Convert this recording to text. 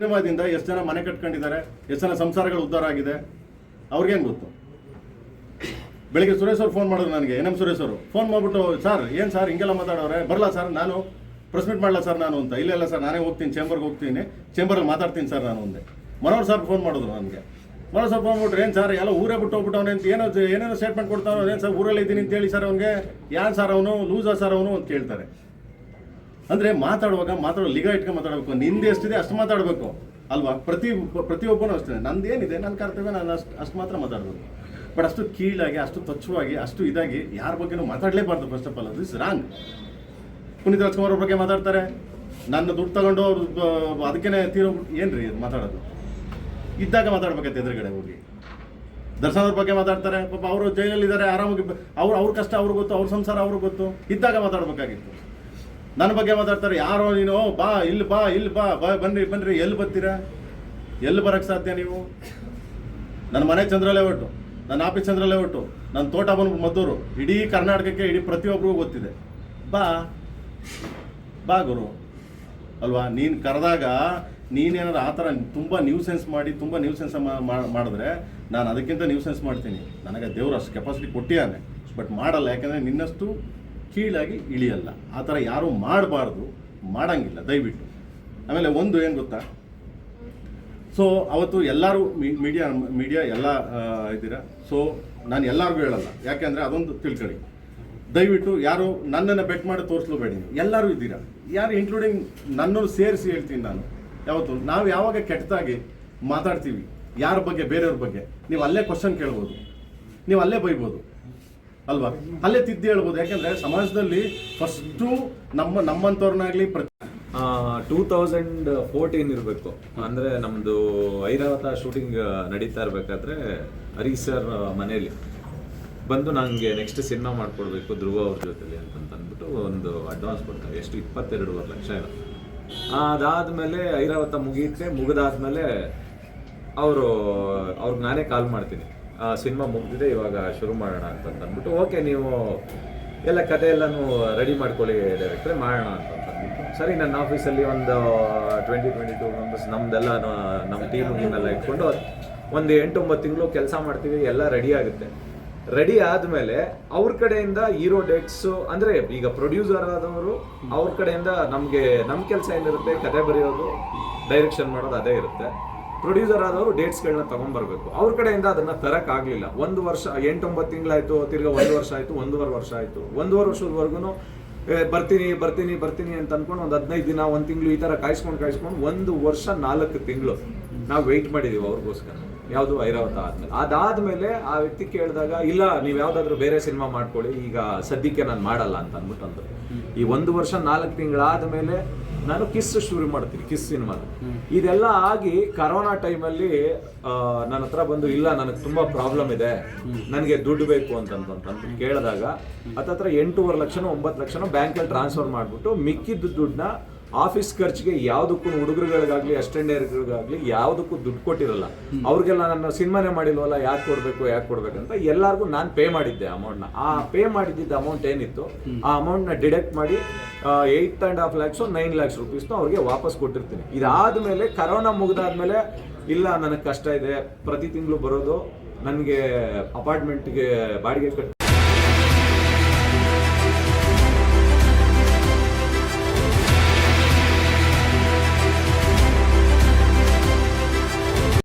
ಸಿನಿಮಾದಿಂದ ಎಷ್ಟು ಜನ ಮನೆ ಕಟ್ಕೊಂಡಿದ್ದಾರೆ, ಎಷ್ಟು ಜನ ಸಂಸಾರಗಳು ಉದ್ಧಾರ ಆಗಿದೆ ಅವ್ರಿಗೇನು ಗೊತ್ತು? ಬೆಳಿಗ್ಗೆ ಸುರೇಶ್ ಅವ್ರು ಫೋನ್ ಮಾಡಿದ್ರು ನನಗೆ, ಎನ್ ಎಂ ಸುರೇಶ್ ಅವರು. ಫೋನ್ ಮಾಡಿಬಿಟ್ಟು, ಸರ್, ಏನು ಸರ್, ಹಿಂಗೆಲ್ಲ ಮಾತಾಡೋರೆ? ಬರಲ್ಲ ಸರ್, ನಾನು ಪ್ರೆಸ್ ಮೀಟ್ ಮಾಡಲ್ಲ ಸರ್ ನಾನು ಅಂತ. ಇಲ್ಲ ಸರ್, ನಾನೇ ಹೋಗ್ತೀನಿ ಚೇಂಬರ್ಗೆ ಹೋಗ್ತೀನಿ ಚೇಂಬರಲ್ಲಿ ಮಾತಾಡ್ತೀನಿ ಸರ್ ನಾನು ಒಂದೇ ಮನೋಹರ್ ಸರ್ ಫೋನ್ ಮಾಡಿದ್ರು ನನಗೆ. ಮನೋಹರ್ ಸರ್ ಫೋನ್ ಮಾಡ್ಬಿಟ್ರು, ಏನು ಸರ್, ಎಲ್ಲ ಊರೇ ಬಿಟ್ಟು ಹೋಗ್ಬಿಟ್ಟವನೆ ಅಂತ, ಏನೋ ಏನೇನೋ ಸ್ಟೇಟ್ಮೆಂಟ್ ಕೊಡ್ತಾರೋ ಏನು ಸರ್, ಊರಲ್ಲಿ ಇದ್ದೀನಿ ಅಂತ ಹೇಳಿ ಸರ್ ಅವ್ನಿಗೆ? ಯಾರು ಸರ್ ಅವನು? ಲೂಸಾ ಸರ್ ಅವನು? ಅಂತ ಕೇಳ್ತಾರೆ ಅಂದರೆ ಮಾತಾಡುವಾಗ ಮಾತಾಡೋ ಲಿಗ ಇಟ್ಕೊಂಡು ಮಾತಾಡಬೇಕು. ನಿಂದೆ ಎಷ್ಟಿದೆ ಅಷ್ಟು ಮಾತಾಡಬೇಕು. ಅಲ್ವಾ? ಪ್ರತಿ ಪ್ರತಿಯೊಬ್ಬನೂ ಅಷ್ಟೇ. ನಂದೇನಿದೆ, ನನ್ನ ಕರ್ತವ್ಯ ನಾನು ಅಷ್ಟು ಅಷ್ಟು ಮಾತ್ರ ಮಾತಾಡಬೇಕು. ಬಟ್ ಅಷ್ಟು ಕೀಳಾಗಿ, ಅಷ್ಟು ತಚ್ಚುವಾಗಿ ಅಷ್ಟು ಇದಾಗಿ ಯಾರ ಬಗ್ಗೆನೂ ಮಾತಾಡಲೇಬಾರ್ದು ಫಸ್ಟ್ ಆಫ್ ಆಲ್ ಅದು ಇಸ್ ರಾಂಗ್ ಪುನೀತ್ ರಾಜ್ಕುಮಾರ್ ಅವ್ರ ಬಗ್ಗೆ ಮಾತಾಡ್ತಾರೆ. ನನ್ನ ದುಡ್ಡು ತಗೊಂಡು ಅವ್ರು ಅದಕ್ಕೇ ತೀರೋ ಏನ್ರಿ ಇದು ಮಾತಾಡೋದು? ಇದ್ದಾಗ ಮಾತಾಡ್ಬೇಕಾಯ್ತು ಎದುರುಗಡೆ ಹೋಗಿ. ದರ್ಶನ್ ಅವ್ರ ಬಗ್ಗೆ ಮಾತಾಡ್ತಾರೆ. ಪಾಪ ಅವರು ಜೈಲಲ್ಲಿದ್ದಾರೆ, ಆರಾಮಾಗಿ ಬ- ಅವ್ರ ಅವ್ರ ಕಷ್ಟ ಅವ್ರಿಗೆ ಗೊತ್ತು, ಅವ್ರ ಸಂಸಾರ ಅವ್ರಿಗೆ ಗೊತ್ತು. ಇದ್ದಾಗ ಮಾತಾಡ್ಬೇಕಾಗಿತ್ತು. ನನ್ನ ಬಗ್ಗೆ ಮಾತಾಡ್ತಾರೆ, ಯಾರೋ ನೀನು ಬಾ, ಇಲ್ಲಿ ಬಾ ಇಲ್ಲಿ ಬಾ ಬಾ ಬನ್ರಿ ಬನ್ರಿ ಎಲ್ಲಿ ಬರ್ತೀರಾ? ಎಲ್ಲಿ ಬರಕ್ಕೆ ಸಾಧ್ಯ ನೀವು? ನನ್ನ ಮನೆ ಚಂದ್ರಲೇ ಒಟ್ಟು, ನನ್ನ ಆಫೀಸ್ ಚಂದ್ರಲೇ ಒಟ್ಟು, ನನ್ನ ತೋಟ ಬಂದು ಮದ್ದೂರು, ಇಡೀ ಕರ್ನಾಟಕಕ್ಕೆ, ಇಡೀ ಪ್ರತಿಯೊಬ್ಬರಿಗೂ ಗೊತ್ತಿದೆ. ಬಾ ಬಾ ಗುರು. ಅಲ್ವಾ? ನೀನು ಕರೆದಾಗ ನೀನೇನಾದ್ರು ಆ ಥರ ತುಂಬ ನ್ಯೂಸೆನ್ಸ್ ಮಾಡಿ, ತುಂಬ ನ್ಯೂಸೆನ್ಸ್ ಮಾಡಿದ್ರೆ ನಾನು ಅದಕ್ಕಿಂತ ನ್ಯೂಸೆನ್ಸ್ ಮಾಡ್ತೀನಿ. ನನಗೆ ದೇವ್ರು ಅಷ್ಟು ಕೆಪಾಸಿಟಿ ಕೊಟ್ಟಿಯಾನೆ ಬಟ್ ಮಾಡಲ್ಲ, ಯಾಕಂದರೆ ನಿನ್ನಷ್ಟು ಕೀಳಾಗಿ ಇಳಿಯಲ್ಲ. ಆ ಥರ ಯಾರೂ ಮಾಡಬಾರ್ದು, ಮಾಡಂಗಿಲ್ಲ, ದಯವಿಟ್ಟು. ಆಮೇಲೆ ಒಂದು ಏನು ಗೊತ್ತಾ? ಸೊ ಅವತ್ತು ಎಲ್ಲರೂ ಮೀಡಿಯಾ ಮೀಡಿಯಾ ಎಲ್ಲ ಇದ್ದೀರಾ? ಸೊ ನಾನು ಎಲ್ಲರಿಗೂ ಹೇಳಲ್ಲ. ಯಾಕೆಂದರೆ ಅದೊಂದು ತಿಳ್ಕೊಳ್ಳಿ ದಯವಿಟ್ಟು ಯಾರು ನನ್ನನ್ನು ಬೆಟ್ ಮಾಡಿ ತೋರಿಸ್ಲೂಬೇಡಿ. ಎಲ್ಲರೂ ಇದ್ದೀರಾ? ಯಾರು ಇನ್ಕ್ಲೂಡಿಂಗ್ ನನ್ನನ್ನು ಸೇರಿಸಿ ಹೇಳ್ತೀನಿ ನಾನು. ಯಾವತ್ತು? ನಾವು ಯಾವಾಗ ಕೆಟ್ಟದಾಗಿ ಮಾತಾಡ್ತೀವಿ? ಯಾರ ಬಗ್ಗೆ? ಬೇರೆಯವ್ರ ಬಗ್ಗೆ? ನೀವು ಅಲ್ಲೇ ಕ್ವಶನ್ ಕೇಳ್ಬೋದು. ನೀವು ಅಲ್ಲೇ ಬೈಬೋದು. ಅಲ್ವಾ? ಅಲ್ಲೇ ತಿದ್ದಿ ಹೇಳ್ಬೋದು. ಯಾಕೆಂದರೆ ಸಮಾಜದಲ್ಲಿ ಫಸ್ಟು ನಮ್ಮ ನಮ್ಮಂಥವ್ರನ್ನಾಗಲಿ ಪ್ರತಿ ಟೂ ತೌಸಂಡ್ ಫೋರ್ಟೀನ್ ಇರಬೇಕು. ಅಂದರೆ ನಮ್ಮದು ಐರಾವತ ಶೂಟಿಂಗ್ ನಡೀತಾ ಇರಬೇಕಾದ್ರೆ ಹರಿ ಸರ್ ಮನೇಲಿ ಬಂದು ನನಗೆ ನೆಕ್ಸ್ಟ್ ಸಿನಿಮಾ ಮಾಡಿಕೊಡ್ಬೇಕು ಧ್ರುವ ಅವ್ರ ಜೊತೆಲಿ ಅಂತಂದ್ಬಿಟ್ಟು ಒಂದು ಅಡ್ವಾನ್ಸ್ ಕೊಡ್ತಾರೆ. ಎಷ್ಟು? ಇಪ್ಪತ್ತೆರಡುವರೆ ಲಕ್ಷ ಏನೋ. ಅದಾದಮೇಲೆ ಐರಾವತ ಮುಗಿಯುತ್ತೆ. ಮುಗಿದಾದ್ಮೇಲೆ ಅವರು ಅವ್ರಿಗೆ ನಾನೇ ಕಾಲ್ ಮಾಡ್ತೀನಿ. ಸಿನಿಮಾ ಮುಗಿದಿದೆ, ಇವಾಗ ಶುರು ಮಾಡೋಣ ಅಂತ ಅಂದ್ಬಿಟ್ಟು. ಓಕೆ, ನೀವು ಎಲ್ಲ ಕತೆ ಎಲ್ಲನೂ ರೆಡಿ ಮಾಡ್ಕೊಳ್ಳಿ ಡೈರೆಕ್ಟ್ರೆ ಮಾಡೋಣ ಅಂತ ಅಂದ್ಬಿಟ್ಟು. ಸರಿ, ನನ್ನ ಆಫೀಸಲ್ಲಿ ಒಂದು ಟ್ವೆಂಟಿ ಟ್ವೆಂಟಿ ಟೂ ಮೆಂಬರ್ಸ್ ನಮ್ದೆಲ್ಲ, ನಮ್ಮ ಟೀಮ್ ಎಲ್ಲ ಇಟ್ಕೊಂಡು ಒಂದು ಎಂಟು ಒಂಬತ್ತು ತಿಂಗಳು ಕೆಲಸ ಮಾಡ್ತೀವಿ, ಎಲ್ಲ ರೆಡಿ ಆಗುತ್ತೆ. ರೆಡಿ ಆದಮೇಲೆ ಅವ್ರ ಕಡೆಯಿಂದ ಹೀರೋ ಡೇಟ್ಸು ಅಂದರೆ ಈಗ ಪ್ರೊಡ್ಯೂಸರ್ ಆದವರು ಅವ್ರ ಕಡೆಯಿಂದ ನಮಗೆ ನಮ್ಮ ಕೆಲಸ ಏನಿರುತ್ತೆ ಕತೆ ಬರೆಯೋದು ಡೈರೆಕ್ಷನ್ ಮಾಡೋದು, ಅದೇ ಇರುತ್ತೆ. ಪ್ರೊಡ್ಯೂಸರ್ ಆದವರು ಡೇಟ್ಸ್ಗಳನ್ನ ತಗೊಂಡ್ಬರ್ಬೇಕು. ಅವ್ರ ಕಡೆಯಿಂದ ಅದನ್ನ ಆಗ್ಲಿಲ್ಲ ಒಂದು ವರ್ಷ, ಎಂಟೊಂಬತ್ತು ತಿಂಗಳಾಯ್ತು, ತಿರ್ಗಾ ಒಂದು ವರ್ಷ ಆಯ್ತು, ಒಂದೂವರೆ ವರ್ಷ ಆಯ್ತು. ಒಂದೂವರೆ ವರ್ಷದವರೆಗೂ ಬರ್ತೀನಿ ಬರ್ತೀನಿ ಬರ್ತೀನಿ ಅಂತ ಅನ್ಕೊಂಡು ಒಂದು ಹದಿನೈದು ದಿನ, ಒಂದು ತಿಂಗಳು ಈ ಥರ ಕಾಯಿಸ್ಕೊಂಡು ಕಾಯಿಸ್ಕೊಂಡು ಒಂದು ವರ್ಷ, ನಾಲ್ಕು ತಿಂಗಳು ನಾವು ವೆಯ್ಟ್ ಮಾಡಿದೀವಿ ಅವ್ರಿಗೋಸ್ಕರ. ಯಾವುದು ಐರಾವತ ಆದ್ಮೇಲೆ. ಅದಾದ್ಮೇಲೆ ಆ ವ್ಯಕ್ತಿ ಕೇಳಿದಾಗ, ಇಲ್ಲ, ನೀವು ಯಾವ್ದಾದ್ರು ಬೇರೆ ಸಿನಿಮಾ ಮಾಡ್ಕೊಳ್ಳಿ, ಈಗ ಸದ್ಯಕ್ಕೆ ನಾನು ಮಾಡಲ್ಲ ಅಂತ ಅಂದ್ಬಿಟ್ಟು ಅಂದ್ರು. ಈ ಒಂದು ವರ್ಷ, ನಾಲ್ಕು ತಿಂಗಳಾದ್ಮೇಲೆ ನಾನು ಕಿಸ್ ಶುರು ಮಾಡ್ತೀನಿ ಕಿಸ್ ಸಿನಿಮಾ. ಇದೆಲ್ಲ ಆಗಿ ಕರೋನಾ ಟೈಮಲ್ಲಿ ನನ್ನ ಹತ್ರ ಬಂದು ಇಲ್ಲ ನನಗೆ ತುಂಬಾ ಪ್ರಾಬ್ಲಮ್ ಇದೆ ನನಗೆ ದುಡ್ಡು ಬೇಕು ಅಂತಂತಂತ ಅಂತಂದು ಕೇಳಿದಾಗ ಹತ್ತತ್ರ ಎಂಟೂವರೆ ಲಕ್ಷನೋ ಒಂಬತ್ತು ಲಕ್ಷನೋ ಬ್ಯಾಂಕಲ್ಲಿ ಟ್ರಾನ್ಸ್ಫರ್ ಮಾಡಿಬಿಟ್ಟು ಮಿಕ್ಕಿದ್ದು ದುಡ್ಡನ್ನ ಆಫೀಸ್ ಖರ್ಚಿಗೆ ಯಾವುದಕ್ಕೂ ಹುಡುಗರುಗಳಿಗಾಗ್ಲಿ ಅಸ್ಟೆಂಡರ್ಗಳಿಗಾಗ್ಲಿ ಯಾವುದಕ್ಕೂ ದುಡ್ಡು ಕೊಟ್ಟಿರಲ್ಲ. ಅವ್ರಿಗೆಲ್ಲ ನನ್ನ ಸಿನಿಮಾನೇ ಮಾಡಿಲ್ವಲ್ಲ ಯಾಕೆ ಕೊಡಬೇಕು ಯಾಕೆ ಕೊಡ್ಬೇಕಂತ ಎಲ್ಲರಿಗೂ ನಾನು ಪೇ ಮಾಡಿದ್ದೆ ಅಮೌಂಟ್ನ ಆ ಪೇ ಮಾಡಿದ್ದ ಅಮೌಂಟ್ ಏನಿತ್ತು ಆ ಅಮೌಂಟ್ನ ಡಿಡಕ್ಟ್ ಮಾಡಿ eight and half lakhs nine lakhs ರುಪೀಸ್ನು ಅವ್ರಿಗೆ ವಾಪಸ್ ಕೊಟ್ಟಿರ್ತೀನಿ. ಇದಾದ್ಮೇಲೆ ಕರೋನಾ ಮುಗಿದಾದ್ಮೇಲೆ ಇಲ್ಲ ನನಗೆ ಕಷ್ಟ ಇದೆ ಪ್ರತಿ ತಿಂಗಳು ಬರೋದು ನನಗೆ ಅಪಾರ್ಟ್ಮೆಂಟ್ಗೆ ಬಾಡಿಗೆ ಕಟ್